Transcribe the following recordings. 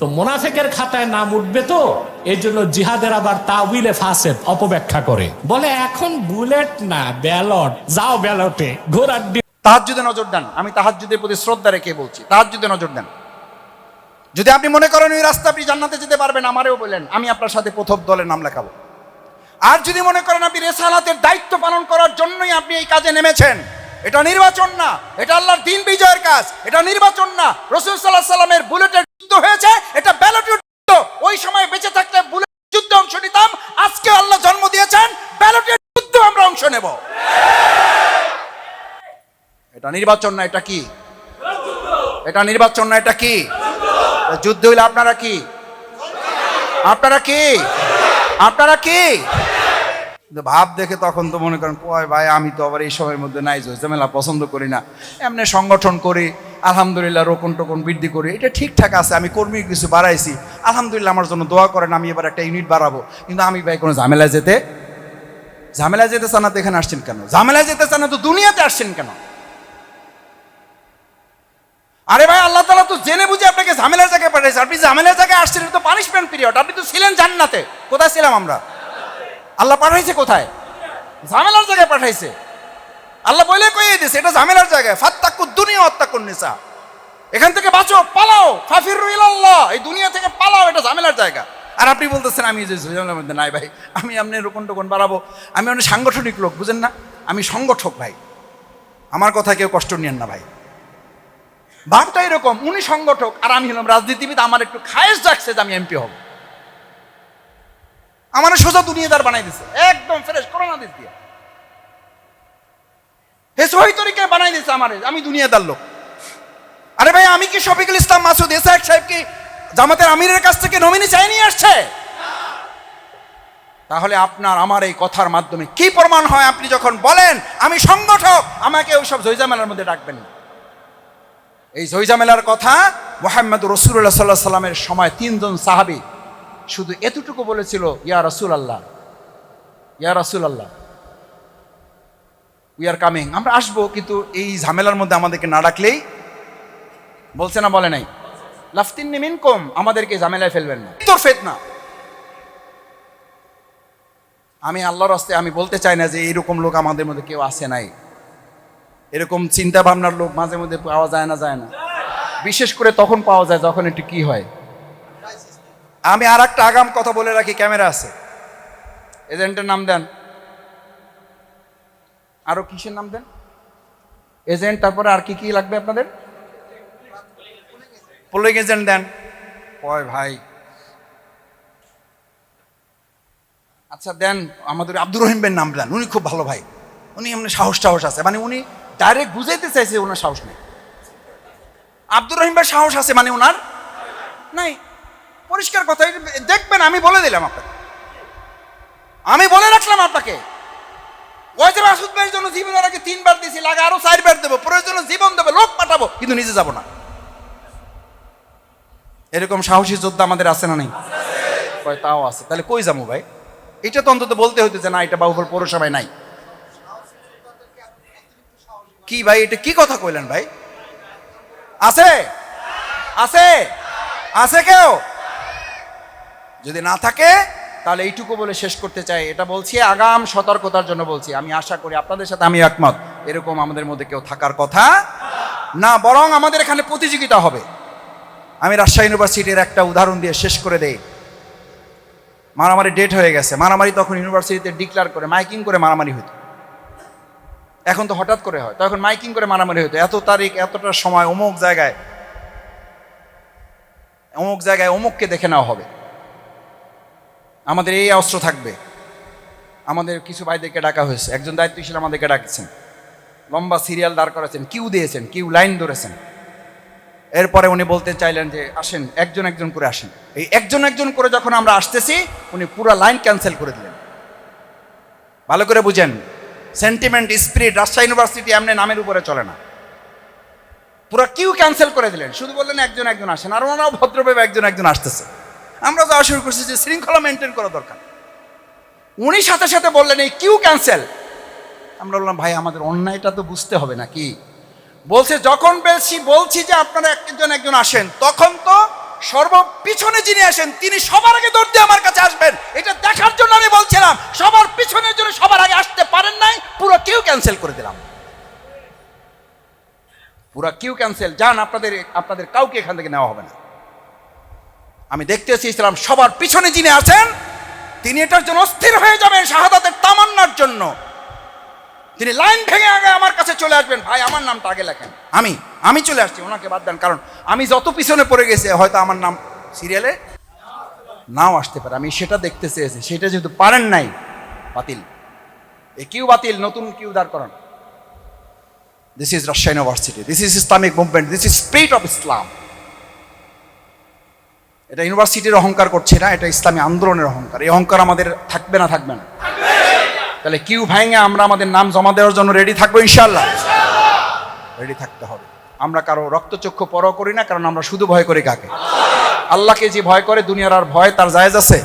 তো মোনাফেকের খাতায় নাম উঠবে তো? এই জন্য জিহাদের আবার তাউইলে ফাসেদ অপব্যাখ্যা করে। বলে, এখন বুলেট না, ব্যালট। যাও ব্যালটে, ঘোড়ার ডিম। তাহাজ্জুদে নজর দেন। আমি তাহাজ্জুদের প্রতি শ্রদ্ধা রেখে বলছি, তাহাজ্জুদে নজর দেন। যদি আপনি মনে করেন ওই রাস্তা আপনি জান্নাতে যেতে পারবেন, আমারেও বলেন, আমি আপনার সাথে প্রথম দলের নাম লেখাবো। আর যদি মনে করেন আপনি রেসালাতের দায়িত্ব পালন করার জন্যই আপনি এই কাজে নেমেছেন এটা নির্বাচন না, এটা আল্লাহর দিন বিজয়ের কাজ, এটা নির্বাচন না। রসুল সাল্লাহ সাল্লামের বুলেটের যুদ্ধ হয়েছে, এটা ব্যালটের যুদ্ধ। ওই সময় বেঁচে থাকলে বুলেট যুদ্ধে অংশ নিতাম, আজকে আল্লাহ জন্ম দিয়েছেন, ব্যালটের যুদ্ধ আমরা অংশ নেব। এটা নির্বাচন না, এটা কি? এটা নির্বাচন না, এটা কি? যুদ্ধ হইলে আপনারা কি? আপনারা কি? আপনারা কি? কিন্তু ভাব দেখে তখন তো মনে করেন কয় ভাই, আমি তো আবার এই সময়ের মধ্যে নাই ঝামেলা পছন্দ করি না। এমনি সংগঠন করি, আলহামদুলিল্লাহ রোকন টোকন বৃদ্ধি করি, এটা ঠিকঠাক আছে, আমি কর্মী কিছু বাড়াইছি। আলহামদুলিল্লাহ আমার জন্য দোয়া করেন, আমি এবার একটা ইউনিট বাড়াবো। কিন্তু আমি ভাই, কোনো ঝামেলায় যেতে ঝামেলায় যেতে চান না তো এখানে আসছেন কেন? ঝামেলায় যেতে চান না তো দুনিয়াতে আসছেন কেন? আরে ভাই, আল্লাহ তালা তো জেনে বুঝে আপনাকে ঝামেলার জায়গায় পাঠিয়েছে। আপনি ঝামেলার জায়গায় আসছেন তো পানিশমেন্ট পিরিয়ড আপনি তো ছিলেন জান্নাতে। কোথায় ছিলাম আমরা? আল্লাহ পাঠাইছে কোথায়? ঝামেলার জায়গায় পাঠাইছে। আল্লাহ বলে কইয়ে দিয়েছে এটা ঝামেলার জায়গায়। ফাত্তাকু দুনিয়া হত্যাকুন নিসা। এখান থেকে বাঁচো, পালাও। ফাফির আল্লাহ এই দুনিয়া থেকে পালাও, এটা ঝামেলার জায়গা। আর আপনি বলতেছেন, আমি যে ঝামেলার মধ্যে নাই ভাই, আমি আপনি রোকন টোকন বাড়াবো। আমি অনেক সাংগঠনিক লোক, বুঝেন না? আমি সংগঠক ভাই। আমার কথা কেউ কষ্ট নিয়েন না ভাই। ভাবটা এরকম, উনি সংগঠক আর আমি হলাম রাজনীতিবিদ, আমার একটু খায়েশ রাখছে যে আমি এমপি হব। আমার সোজা দুনিয়াদার বানাই দিছে। একদম ফ্রেশ করোনা দিস দিয়া। হে সহি তরিকে বানাই দিছে আমার, আমি দুনিয়াদার লোক। আরে ভাই, আমি কি শফিকুল ইসলাম মাসুদ এসাহেব সাহেব কি জামাতের আমিরের কাছ থেকে নমিনি চাই নিয়ে আসছে? তাহলে আপনার, আমার এই কথার মাধ্যমে কি প্রমাণ হয় আপনি যখন বলেন, আমি সংগঠক, আমাকে ওইসব জয়জামেলার মধ্যে ডাকবেন না। এই জয়জামেলার কথা মোহাম্মদ রসুল্লাহ সাল্লাহ সাল্লামের সময় তিনজন সাহাবি শুধু এতটুকু বলেছিল, ইয়া রসুল আল্লাহ ইয়া রসুল আল্লাহ উই আর কামিং আমরা আসব, কিন্তু এই ঝামেলার মধ্যে আমাদেরকে না ডাকলেই বলছে না, বলে নাই। লাফতিন মিন কম আমাদেরকে ঝামেলায় ফেলবেন না। তোর ফেত না আমি আল্লাহর হস্তে আমি বলতে চাই না যে এইরকম লোক আমাদের মধ্যে কেউ আসে নাই। এরকম চিন্তা ভাবনার লোক মাঝে মধ্যে পাওয়া যায় না যায় না। বিশেষ করে তখন পাওয়া যায় যখন একটু কি হয়। আমি আর একটা আগাম কথা বলে রাখি, ক্যামেরা আছে। এজেন্টের নাম দেন। আরও কিসের নাম দেন? এজেন্ট, তারপরে আর কি কি লাগবে আপনাদের? পোলিং এজেন্ট দেন। কয় ভাই। আচ্ছা দেন, আমাদের আব্দুর রহিম ভাইয়ের নাম দেন। উনি খুব ভালো ভাই। উনি এমনি সাহস সাহস আছে। মানে উনি ডাইরেক্ট বুঝাইতে চাইছে ওনার সাহস নেই। আব্দুর রহিম সাহস আছে মানে ওনার? নাই। পরিষ্কার কথা দেখবেন, আমি বলে দিলাম আপনাকে। আমি বলে রাখলাম আপনাকে। জন্য জীবনের আগে তিনবার দিয়েছি লাগে আরও চারবার দেবো, প্রয়োজনে জীবন দেবো, লোক পাঠাবো, কিন্তু নিজে যাব না। এরকম সাহসী যোদ্ধা আমাদের আছে না নেই? তাও আছে। তাহলে কই যাব ভাই? এটা তো অন্তত বলতে হইতো যে না, এটা বাবুপুর পৌরসভায় নাই। কি ভাই, এটা কি কথা কইলেন ভাই? আছে? আছে? আছে কেউ? যদি না থাকে, তাহলে এইটুকু বলে শেষ করতে চাই। এটা বলছি, আগাম সতর্কতার জন্য বলছি। আমি আশা করি আপনাদের সাথে আমি একমত। এরকম আমাদের মধ্যে কেউ থাকার কথা না, বরং আমাদের এখানে প্রতিযোগিতা হবে। আমি রাজশাহী ইউনিভার্সিটির একটা উদাহরণ দিয়ে শেষ করে দেই। মারামারি ডেট হয়ে গেছে। মারামারি তখন ইউনিভার্সিটিতে ডিক্লার করে, মাইকিং করে মারামারি হতো এখন তো হঠাৎ করে হয়। তখন মাইকিং করে মারামারি হতো এত তারিখ, এতটা সময়, অমুক জায়গায় অমুক জায়গায় অমুককে দেখে নেওয়া হবে। আমাদের এই অস্ত্র থাকবে। আমাদের কিছু ভাইদেরকে ডাকা হয়েছে। একজন দায়িত্বশীল আমাদেরকে ডাকছেন। লম্বা সিরিয়াল দাঁড় করেছেন কিউ দিয়েছেন, কিউ লাইন ধরেছেন। এরপরে উনি বলতে চাইলেন যে, আসেন, একজন একজন করে আসেন। এই একজন একজন করে যখন আমরা আসতেছি, উনি পুরো লাইন ক্যান্সেল করে দিলেন। ভালো করে বুঝেন, সেন্টিমেন্ট, স্পিরিট রাজশাহী ইউনিভার্সিটি এমনি নামের উপরে চলে না। পুরো কিউ ক্যান্সেল করে দিলেন। শুধু বললেন একজন একজন আসেন, আর ওনারাও ভদ্রভাবে একজন একজন আসতেছে। আমরা যাওয়া শুরু করছি যে শৃঙ্খলা মেনটেন করা দরকার। উনি সাথে সাথে বললেন, এই কিউ ক্যান্সেল আমরা বললাম, ভাই, আমাদের অন্যায়টা তো বুঝতে হবে নাকি? বলছে, যখন বলছি বলছি যে আপনারা একজন একজন আসেন, তখন তো সর্ব পিছনে যিনি আসেন, তিনি সবার আগে দৌড় দিয়ে আমার কাছে আসবেন। এটা দেখার জন্য আমি বলছিলাম, সবার পিছনের জন্য সবার আগে আসতে পারেন নাই, পুরো কিউ ক্যান্সেল করে দিলাম। পুরো কিউ ক্যান্সেল যান, আপনাদের আপনাদের কাউকে এখান থেকে নেওয়া হবে না। আমি দেখতে চেয়েছিলাম সবার পিছনে যিনি আছেন, তিনি এটার জন্য অস্থির হয়ে যাবেন শাহাদাতের তামান্নার জন্য। তিনি লাইন ভেঙে আগে আমার কাছে চলে আসবেন, ভাই, আমার নামটা আগে লেখেন। আমি আমি চলে আসছি, ওনাকে বাদ দেন, কারণ আমি যত পিছনে পড়ে গেছে, হয়তো আমার নাম সিরিয়ালে নাও আসতে পারে। আমি সেটা দেখতে চেয়েছি, সেটা যেহেতু পারেন নাই, বাতিল। এ কিউ বাতিল, নতুন কিউ দাঁড় করান। This is Rajshahi university this is Islamic movement this is spirit of Islam এটা ইউনিভার্সিটির অহংকার করছে না এটা ইসলামী আন্দোলনের অহংকার। এই অহংকার আমাদের থাকবে না থাকবে না। তাহলে কিউ ভাঙে আমরা আমাদের নাম জমা দেওয়ার জন্য রেডি থাকব ইনশাল্লাহ রেডি থাকতে হবে। আমরা কারও রক্তচক্ষু পরও করি না, কারণ আমরা শুধু ভয় করি কাকে? আল্লাহকে যে ভয় করে, দুনিয়ার আর ভয় তার জায়েজ আছে?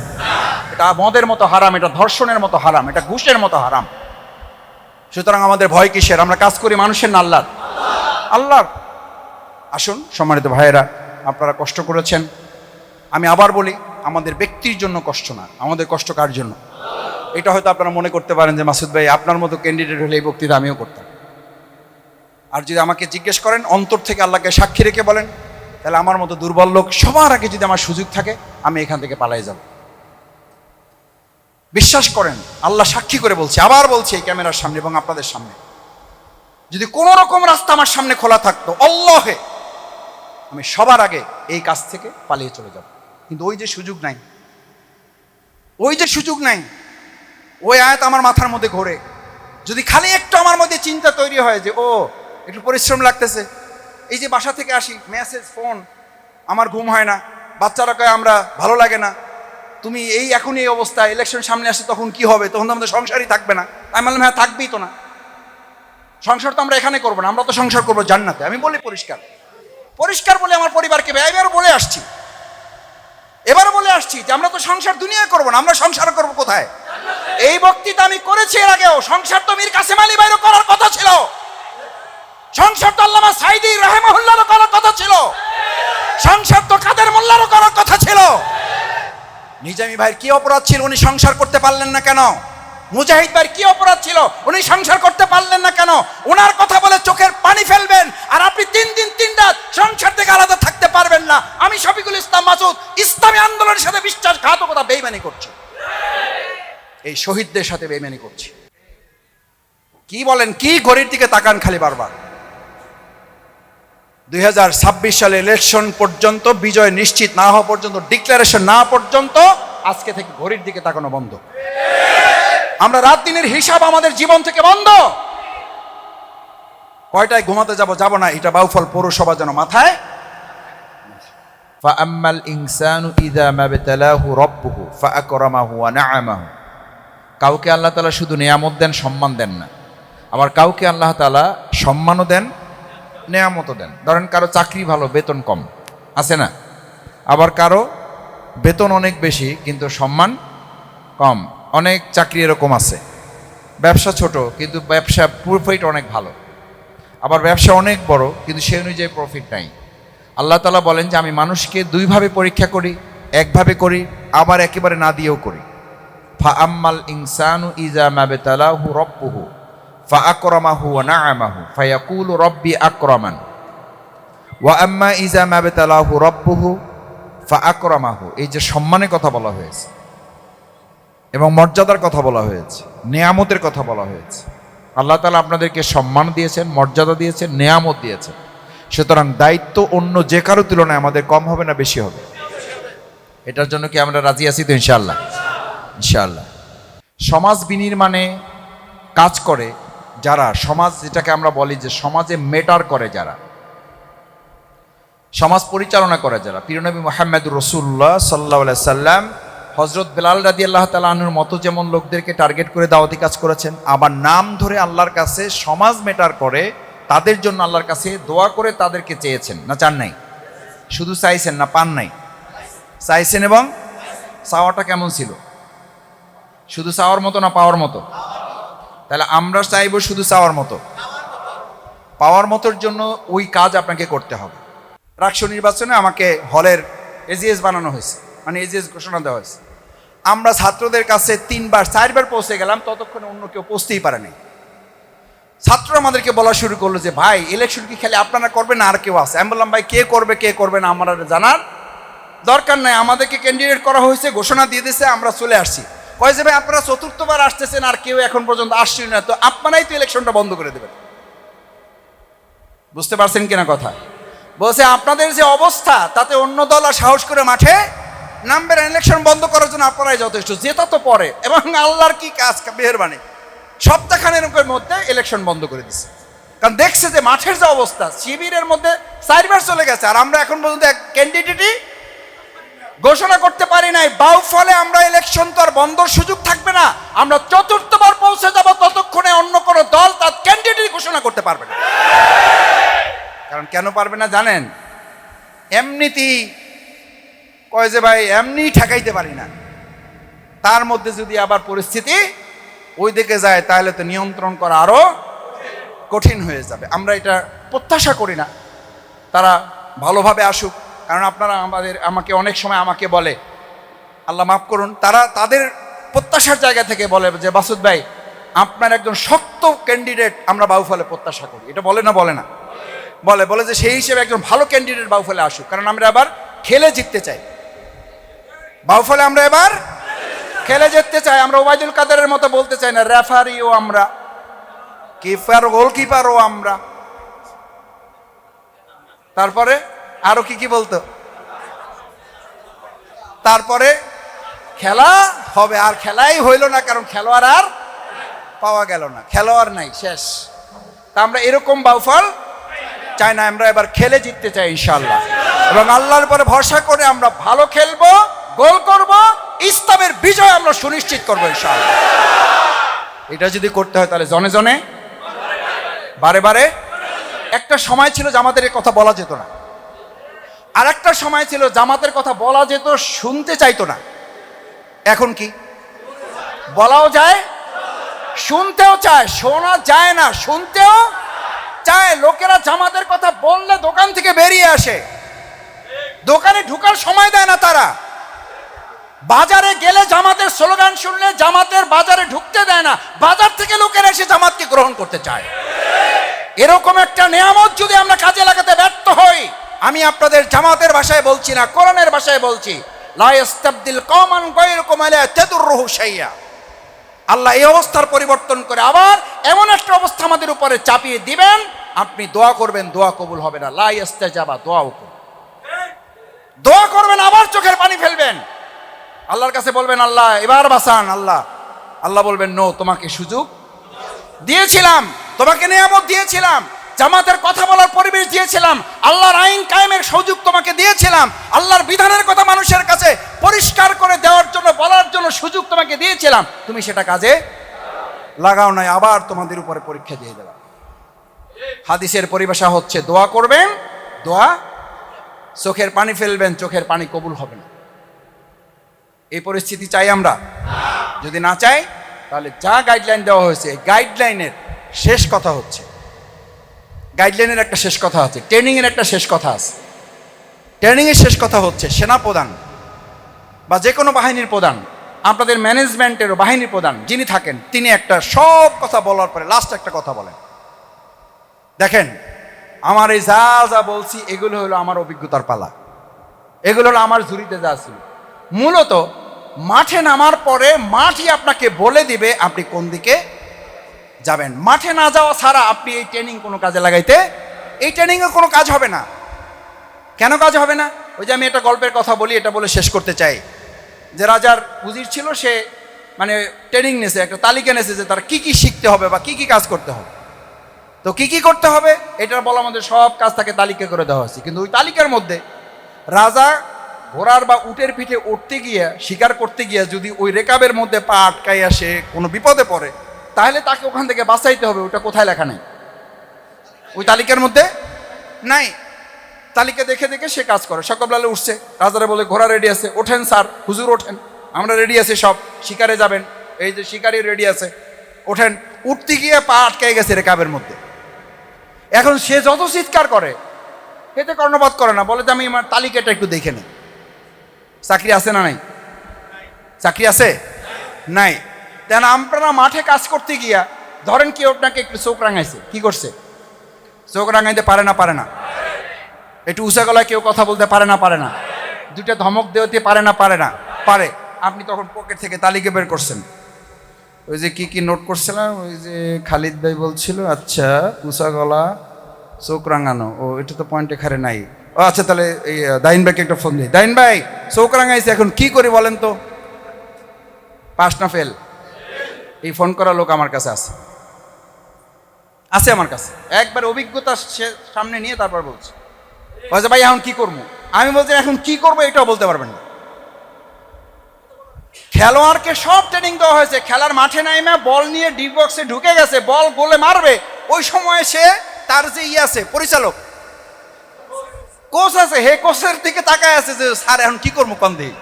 এটা মদের মতো হারাম, এটা ধর্ষণের মতো হারাম, এটা ঘুষের মতো হারাম। সুতরাং আমাদের ভয় কিসের? আমরা কাজ করি মানুষের না আল্লাহর। আল্লাহর। আসুন, সম্মানিত ভাইয়েরা, আপনারা কষ্ট করেছেন। আমি আবার বলি, আমাদের ব্যক্তির জন্য কষ্ট না, আমাদের কষ্ট কার জন্য? এটা হয়তো আপনারা মনে করতে পারেন যে, মাসুদ ভাই, আপনার মতো ক্যান্ডিডেট হলে এই বক্তৃতা আমিও করতাম। আর যদি আমাকে জিজ্ঞেস করেন, অন্তর থেকে আল্লাহকে সাক্ষী রেখে বলেন, তাহলে আমার মতো দুর্বল লোক সবার আগে যদি আমার সুযোগ থাকে, আমি এখান থেকে পালাই যাব। বিশ্বাস করেন, আল্লাহ সাক্ষী করে বলছে, আবার বলছে এই ক্যামেরার সামনে এবং আপনাদের সামনে। যদি কোনো রকম রাস্তা আমার সামনে খোলা থাকতো অল্লাহে আমি সবার আগে এই কাজ থেকে পালিয়ে চলে যাব। কিন্তু ওই যে সুযোগ নাই। ওই যে সুযোগ নাই। ওই আয়াত আমার মাথার মধ্যে ঘোরে। যদি খালি একটু আমার মধ্যে চিন্তা তৈরি হয় যে, ও, একটু পরিশ্রম লাগতেছে। এই যে বাসা থেকে আসি মেসেজ ফোন আমার ঘুম হয় না। বাচ্চারা কয়, আমরা ভালো লাগে না। তুমি এই এখন এই অবস্থা ইলেকশন সামনে আসে, তখন কি হবে? তখন তো আমাদের সংসারই থাকবে না। আমি বললাম হ্যাঁ থাকবেই তো না। সংসার তো আমরা এখানে করব না। আমরা তো সংসার করব জান্নাতে। আমি বলি, পরিষ্কার। পরিষ্কার বলে আমার পরিবারকে, এবার বলে আসছি। এবার বলে আসছি যে আমরা তো সংসার দুনিয়া করব না, আমরা সংসার করব কোথায়? এই বক্তৃতা আমি করেছি এর আগেও, সংসার তো মীর কাসেম আলী বাইরও করার কথা ছিল। সংসার তো আল্লামা সাইদি রাহেমাহুল্লারও করার কথা ছিল। সংসার তো কাদের মোল্লারও করার কথা ছিল। নিজামী ভাইয়ের কি অপরাধ ছিল? উনি সংসার করতে পারলেন না কেন? মুজাহিদ ভাইয়ের কি অপরাধ ছিল? উনি সংসার করতে পারলেন না কেন? ওনার কথা বলে চোখের পানি ফেলবেন, আর আপনি তিন দিন, তিন রাত সংসার থেকে আলাদা পারবেন না। আমি শফিকুল ইসলাম মাসুদ, ইসলামী আন্দোলনের সাথে বিশ্বাসঘাতকতা বেইমানি করছি। এই শহীদদের সাথে বেইমানি করছি। কি বলেন, কি ঘড়ির দিকে তাকান খালি বারবার। দুই সালে ইলেকশন পর্যন্ত, বিজয় নিশ্চিত না হওয়া পর্যন্ত, ডিক্লারেশন না পর্যন্ত, আজকে থেকে ঘড়ির দিকে তাকানো বন্ধ। আমরা রাত দিনের হিসাব আমাদের জীবন থেকে বন্ধ। কয়টায় ঘুমাতে যাব যাব না, এটা বাউফল পৌরসভা যেন মাথায় فأما الإنسان إذا ما ابتلاه ربه فأكرمه ونعمه কাউকে আল্লাহ তালা শুধু নিয়ামত দেন সম্মান দেন না আবার কাউকে আল্লাহ তালা সম্মানও দেন নেয়ামতও দেন ধরেন কারো চাকরি ভালো বেতন কম আছে না আবার কারো বেতন অনেক বেশি কিন্তু সম্মান কম অনেক চাকরি এরকম আছে ব্যবসা ছোট কিন্তু ব্যবসা প্রফিট অনেক ভালো আবার ব্যবসা অনেক বড় কিন্তু সে অনুযায়ী প্রফিট নাই আল্লাহ তালা বলেন যে আমি মানুষকে দুইভাবে পরীক্ষা করি, একভাবে করি, আবার একেবারে না দিয়েও করি। ফা আম্মাল ইনসানু ইজা মাবেতালাহু রব্বুহু ফা আকরামাহু ওয়া নাআমাহু, ফায়াকুলু রব্বি আকরামান। ওয়া আম্মা ইজা মাবেতালাহু রব্বুহু ফা আকরামাহু এই যে সম্মানের কথা বলা হয়েছে, এবং মর্যাদার কথা বলা হয়েছে, নেয়ামতের কথা বলা হয়েছে। আল্লাহ তালা আপনাদেরকে সম্মান দিয়েছেন, মর্যাদা দিয়েছেন, নেয়ামত দিয়েছেন। সুতরাং দায়িত্ব অন্য যে কারও তুলনায় আমাদের কম হবে না বেশি হবে। এটার জন্য কি আমরা রাজি আছি তো ইনশাল্লাহ ইনশাআল্লাহ। সমাজ বিনির্মাণে কাজ করে যারা, সমাজ যেটাকে আমরা বলি যে সমাজে মেটার করে যারা, সমাজ পরিচালনা করে যারা পিরনবী মোহাম্মদ রসুল্লাহ সাল্লাহ সাল্লাম হজরত বেলাল রাদি আল্লাহ তালাহুর মতো যেমন লোকদেরকে টার্গেট করে দাওয়াতি কাজ করেছেন, আবার নাম ধরে আল্লাহর কাছে সমাজ মেটার করে তাদের জন্য আল্লাহর কাছে দোয়া করে তাদেরকে চেয়েছেন। না চান নাই? শুধু চাইছেন না পান নাই? চাইছেন এবং চাওয়াটা কেমন ছিল? শুধু চাওয়ার মতো না পাওয়ার মতো? তাহলে আমরা চাইব শুধু চাওয়ার মতো। পাওয়ার মতোর জন্য ওই কাজ আপনাকে করতে হবে। রাষ্ট্র নির্বাচনে আমাকে হলের এজিএস বানানো হয়েছে। মানে এজিএস ঘোষণা দেওয়া হয়েছে। আমরা ছাত্রদের কাছে তিনবার, চারবার পৌঁছে গেলাম, ততক্ষণে অন্য কেউ পৌঁছতেই পারেনি ছাত্ররা আমাদেরকে বলা শুরু করল যে, ভাই ইলেকশন কি খালি আপনারা করবেন আর কেউ আছে? আমি বললাম, ভাই, কে করবে কে করবে না, আমার জানার দরকার নাই। আমাদেরকে ক্যান্ডিডেট করা হয়েছে, ঘোষণা দিয়ে দিয়েছে, আমরা চলে আসছি। কয় যে, ভাই, আপনারা চতুর্থবার আসতেছেন, আর কেউ এখন পর্যন্ত আসছেন না। তো আপনারাই তো ইলেকশনটা বন্ধ করে দেবেন। বুঝতে পারছেন কিনা কথা? বলছে, আপনাদের যে অবস্থা, তাতে অন্য দল আর সাহস করে মাঠে নামবেন ইলেকশন বন্ধ করার জন্য আপনারাই যথেষ্ট। জেতা তো পরে, এবং আল্লাহর কি কাজ, মেহরবানি? সপ্তাহখানের মধ্যে ইলেকশন বন্ধ করে দিছে। কারণ দেখছে যে মাঠের যে অবস্থা শিবিরের মধ্যে চারবার চলে গেছে। আর আমরা এখন পর্যন্ত এক ক্যান্ডিডেটই ঘোষণা করতে পারি নাই। বাউ ফলে আমরা ইলেকশন তো আর বন্ধর সুযোগ থাকবে না। আমরা চতুর্থবার পৌঁছে যাব ততক্ষণে অন্য কোনো দল তার ক্যান্ডিডেট ঘোষণা করতে পারবে না। কারণ কেন পারবে না জানেন? এমনিতেই কয় যে ভাই এমনি ঠেকাইতে পারি না। তার মধ্যে যদি আবার পরিস্থিতি ওই দিকে যায়, তাহলে তো নিয়ন্ত্রণ করা আরও কঠিন হয়ে যাবে। আমরা এটা প্রত্যাশা করি না। তারা ভালোভাবে আসুক। কারণ আপনারা আমাদের, আমাকে অনেক সময় আমাকে বলে, আল্লাহ মাফ করুন, তারা তাদের প্রত্যাশার জায়গা থেকে বলে যে, বাসুদ ভাই, আপনার একজন শক্ত ক্যান্ডিডেট আমরা বাউফলে প্রত্যাশা করি। এটা বলে না বলে না। বলে বলে যে সেই হিসেবে একজন ভালো ক্যান্ডিডেট বাউফলে আসুক। কারণ আমরা এবার খেলে জিততে চাই। বাউফলে আমরা এবার খেলে চাই, আমরা ওবায়দুল কাদেরের মতো বলতে চাই না রেফারিও আমরা। কিপার গোলকিপারও আমরা। তারপরে আরও কি কি বলতো? তারপরে খেলা হবে, আর খেলাই হইল না, কারণ খেলোয়াড় আর পাওয়া গেল না, খেলোয়াড় নাই, শেষ। তা আমরা এরকম বাউফল চাই না, আমরা এবার খেলে জিততে চাই ইনশাল্লাহ এবং আল্লাহর পরে ভরসা করে আমরা ভালো খেলব, গোল করব ইসলামের বিজয় আমরা সুনিশ্চিত করব এটা যদি করতে হয় তাহলে জনে জনে, বারে বারে। একটা সময় ছিল জামাতের কথা বলা যেত না। আর একটা সময় ছিল জামাতের কথা বলা যেত, শুনতে চাইতো না। এখন কি? বলাও যায়, শুনতেও চায়, শোনা যায় না, শুনতেও চায়। লোকেরা জামাতের কথা বললে দোকান থেকে বেরিয়ে আসে। দোকানে ঢুকার সময় দেয় না তারা। বাজারে গেলে জামাতের স্লোগান শুনলে জামাতের বাজারে ঢুকতে দেয় না। বাজার থেকে লোকেরা এসে জামাতকে গ্রহণ করতে চায়। এরকম একটা নিয়ামত যদি আমরা কাজে লাগাতে ব্যর্থ হই, আমি আপনাদের জামাতের ভাষায় বলছি না, কোরআনের ভাষায় বলছি লাইস্তাবদিল কমান তাদুররুহু শাইয়া। আল্লাহ এই অবস্থার পরিবর্তন করে আবার এমন একটা অবস্থা আমাদের উপরে চাপিয়ে দিবেন, আপনি দোয়া করবেন, দোয়া কবুল হবে না। লাই যাবা দোয়া উপর দোয়া করবেন, আবার চোখের পানি ফেলবেন। আল্লাহর কাছে বলবেন, আল্লাহ, এবার বাসান আল্লাহ। আল্লাহ বলবেন, নো, তোমাকে সুযোগ দিয়েছিলাম, তোমাকে নিয়ামত দিয়েছিলাম, জামাতের কথা বলার পরিবেশ দিয়েছিলাম, আল্লাহর আইন কায়েমের সুযোগ তোমাকে দিয়েছিলাম, আল্লাহর বিধানের কথা মানুষের কাছে পরিষ্কার করে দেওয়ার জন্য, বলার জন্য সুযোগ তোমাকে দিয়েছিলাম। তুমি সেটা কাজে লাগাও নাই, আবার তোমাদের উপরে পরীক্ষা দিয়ে দেওয়া। হাদিসের পরিভাষা হচ্ছে, দোয়া করবেন, দোয়া, চোখের পানি ফেলবেন, চোখের পানি কবুল হবে না। এই পরিস্থিতি চাই আমরা। যদি না চাই, তাহলে যা গাইডলাইন দেওয়া হয়েছে গাইডলাইনের শেষ কথা হচ্ছে। গাইডলাইনের একটা শেষ কথা আছে ট্রেনিংয়ের একটা শেষ কথা আছে। ট্রেনিংয়ের শেষ কথা হচ্ছে সেনাপ্রধান বা যে কোনো বাহিনীর প্রধান, আপনাদের ম্যানেজমেন্টেরও বাহিনীর প্রধান যিনি থাকেন, তিনি একটা সব কথা বলার পরে লাস্ট একটা কথা বলেন। দেখেন, আমার এই যা যা বলছি, এগুলো হলো আমার অভিজ্ঞতার পালা। এগুলো হলো আমার ঝুড়িতে যা ছিল। মূলত মাঠে নামার পরে মাঠই আপনাকে বলে দিবে আপনি কোন দিকে যাবেন। মাঠে না যাওয়া ছাড়া আপনি এই ট্রেনিং কোনো কাজে লাগাইতে, এই ট্রেনিংয়ে কোনো কাজ হবে না। কেন কাজ হবে না? ওই যে আমি একটা গল্পের কথা বলি, এটা বলে শেষ করতে চাই। যে রাজার উজির ছিল, সে মানে ট্রেনিং নেছে, একটা তালিকা নেছে যে তার কি কি শিখতে হবে বা কি কি কাজ করতে হবে। তো কি কি করতে হবে, এটার বলা আমাদের সব কাজ তাকে তালিকা করে দেওয়া হয়েছে। কিন্তু ওই তালিকার মধ্যে রাজা ঘোড়ার বা উটের পিঠে উঠতে গিয়ে, শিকার করতে গিয়ে যদি ওই রেকাবের মধ্যে পা আটকাই আসে কোনো বিপদে পড়ে, তাহলে তাকে ওখান থেকে বাঁচাইতে হবে। ওটা কোথায় লেখা নেই? ওই তালিকার মধ্যে? নাই। তালিকা দেখে দেখে সে কাজ করে। সকালবেলা উঠছে। রাজারা বলে, ঘোড়া রেডি আছে। ওঠেন স্যার। হুজুর ওঠেন। আমরা রেডি আছি সব। শিকারে যাবেন। এই যে শিকারি রেডি আছে। ওঠেন। উঠতে গিয়ে পা আটকাই গেছে রেকাবের মধ্যে। এখন সে যত চিৎকার করে এতে কর্ণপাত করে না। বলে যে, আমি আমার তালিকাটা একটু দেখে নিই। চাকরি আছে না নাই? চাকরি আছে? নাই। তেন আপনারা মাঠে কাজ করতে গিয়া, ধরেন কি আপনাকে একটু চোখ রাঙাইছে, কি করছে? চোখ রাঙাইতে পারে না পারে না? একটু উঁচা গলায় কেউ কথা বলতে পারে না পারে না? দুইটা ধমক দেওয়াতে পারে না পারে না? পারে। আপনি তখন পকেট থেকে তালিকা বের করছেন। ওই যে কি কি নোট করছিলাম? ওই যে খালিদ ভাই বলছিল আচ্ছা উষা গলা, চোখ রাঙানো। ও, এটা তো পয়েন্ট এখানে নাই। আচ্ছা তাহলে এই দাইন ভাইকে একটা ফোন দিই। দাইন ভাই চোখ রাঙাইছে এখন, কি করি বলেন তো? পাস না ফেল এই ফোন করা লোক আমার কাছে আছে। আছে আমার কাছে। একবার অভিজ্ঞতা সে- সামনে নিয়ে তারপর বলছে। বলছে, ভাই, এখন কি করব? আমি বলছি, এখন কি করব এটাও বলতে পারবেন না। খেলোয়াড়কে সব ট্রেনিং দেওয়া হয়েছে। খেলার মাঠে নাইমে, বল নিয়ে ডি বক্সে ঢুকে গেছে, বল গোলে মারবে। ওই সময় সে তার যে ইয়ে আছে, পরিচালক কোচ আছে হে কোচের দিকে তাকায় আছে যে, স্যার, এখন কি করব কন দিই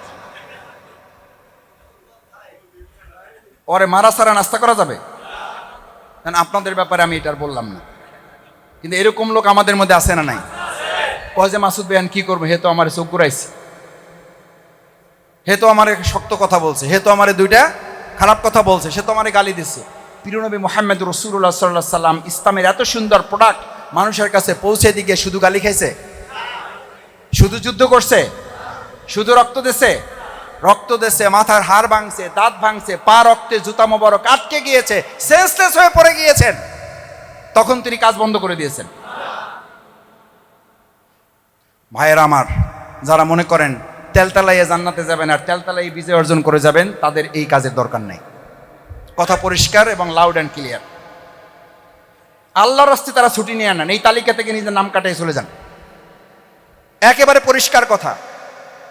ওরে, মারা সারা নাস্তা করা যাবে? আপনাদের ব্যাপারে আমি এটার বললাম না। কিন্তু এরকম লোক আমাদের মধ্যে আছে না নাই? কয় যে, মাসুদ বেয়ান কি করব? হে তো আমার চোখ ঘুরাইছে। হে তো আমারে শক্ত কথা বলছে। হে তো আমারে দুইটা খারাপ কথা বলছে। সে তো আমার গালি দিচ্ছে পিরনবী মোহাম্মদ রসুল্লাহ সাল্লাহ সাল্লাম ইসলামের এত সুন্দর প্রোডাক্ট মানুষের কাছে পৌঁছে দিকে শুধু গালি খাইছে? শুধু যুদ্ধ করছে? শুধু রক্ত দেছে? রক্ত দেছে, মাথার হাড় ভাঙছে, দাঁত ভাঙছে, পা রক্তে, জুতা মোবারক আটকে গিয়েছে সেন্সলেস হয়ে পড়ে গিয়েছেন। তখন তিনি কাজ বন্ধ করে দিয়েছেন। ভাইয়ের আমার, যারা মনে করেন তেলতলাইয়ে জান্নাতে যাবেন আর তেলতলাই বিজয় অর্জন করে যাবেন, তাদের এই কাজের দরকার নেই। কথা পরিষ্কার এবং লাউড অ্যান্ড ক্লিয়ার আল্লাহর রাস্তে তারা ছুটি নিয়ে আনেন, এই তালিকা থেকে নিজের নাম কাটিয়ে চলে যান। একেবারে পরিষ্কার কথা।